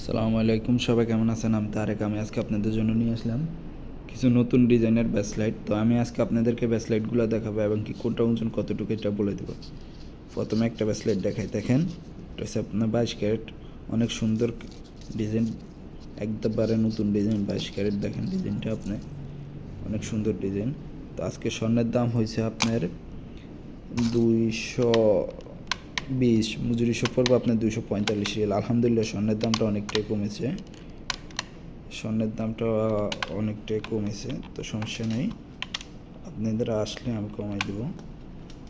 সালামু আলাইকুম, সবাই কেমন আছেন? আমি তারেক, আমি আজকে আপনাদের জন্য নিয়ে আসলাম কিছু নতুন ডিজাইনের ব্যাসলাইট তো আমি আজকে আপনাদেরকে ব্যাসলাইটগুলো দেখাবো এবং কি কোনটা ওজন কতটুকু এটা বলে দেবো। প্রথমে একটা ব্যাসলাইট দেখাই, দেখেন। এটা হচ্ছে আপনার বাইশ ক্যারেট। অনেক সুন্দর ডিজাইন, একবারে নতুন ডিজাইন, বাইশ ক্যারেট। দেখেন ডিজাইনটা আপনি। অনেক সুন্দর ডিজাইন। তো আজকে স্বর্ণের দাম হয়েছে আপনার দুইশো বিশ মজুরিশো পড়ব আপনার দুইশো পঁয়তাল্লিশ রিয়াল। আলহামদুলিল্লাহ, স্বর্ণের দামটা অনেকটাই কমেছে। স্বর্ণের দামটা অনেকটাই কমেছে, তো সমস্যা নেই। আপনাদের আসলে আমি কমাই দেবো।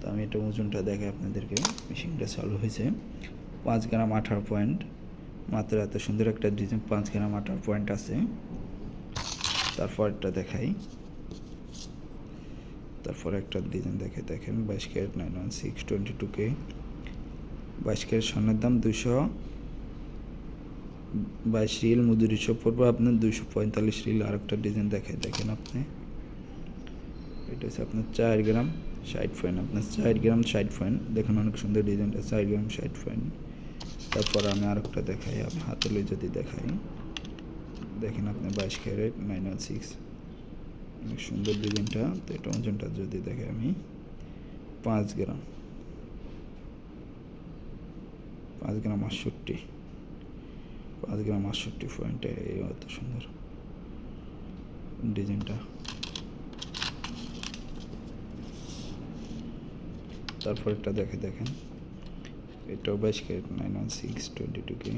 তো আমি এটা ওজনটা দেখাই আপনাদেরকে। মেশিনটা চালু হয়েছে পাঁচ গ্রাম আঠারো পয়েন্ট। মাত্র এত সুন্দর একটা ডিজাইন, পাঁচ গ্রাম আঠারো পয়েন্ট আছে। তারপরটা দেখাই। তারপর একটা ডিজাইন দেখে দেখেন বাইশ carat, nine one six, twenty two K. বাইশ ক্যারেট স্বর্ণের দাম দুশো বাইশ রিল মজুরিশো পড়বে আপনার দুশো পঁয়তাল্লিশ রিল আর একটা ডিজাইন দেখে দেখেন আপনি। এটা হচ্ছে আপনার চার গ্রাম ষাট পয়েন্ট, আপনার চার গ্রাম ষাট পয়েন্ট। দেখুন অনেক সুন্দর ডিজাইনটা চার গ্রাম ষাট পয়েন্ট। তারপর আমি আরেকটা দেখাই, আমি হাতে লই যদি দেখাই। দেখেন আপনি বাইশ ক্যারেট নাইন ওয়ান সিক্স অনেক সুন্দর ডিজাইনটা তো এটা ওজনটা যদি দেখে আমি, পাঁচ গ্রাম। পাঁচ গ্রাম আটষট্টি। পাঁচ গ্রাম আটষট্টি পয়েন্টে এই অত সুন্দর ডিজাইনটা। তারপর এটা দেখে দেখেন। এটাও বাইশ carat nine one six twenty two K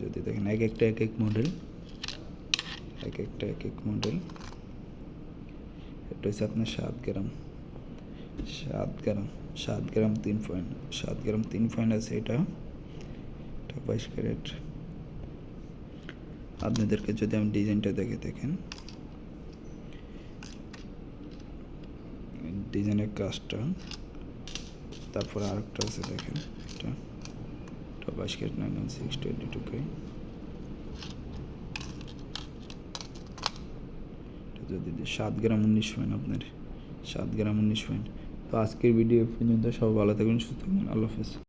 যদি দেখেন এক একটা এক এক মডেল এক একটা এক এক মডেল এটা হচ্ছে আপনার সাত গ্রাম। সাত গ্রাম সাত গ্রাম তিন পয়েন্ট সাত গ্রাম তিন পয়েন্ট আছে এটা। এটা বাইশ ক্যারেট। আপনাদেরকে যদি আমি ডিজাইনটা দেখে দেখেন। ডিজাইনের কাজটা। তারপরে আরেকটা আছে দেখেন, এটা। এটা বাইশ carat nine one six twenty two K যদি সাত গ্রাম উনিশ পয়েন্ট আপনার, সাত গ্রাম উনিশ পয়েন্ট তো আজকের ভিডিও পর্যন্ত সব ভালো থাকবেন সুস্থ থাকবেন আল্লাহ হাফেজ।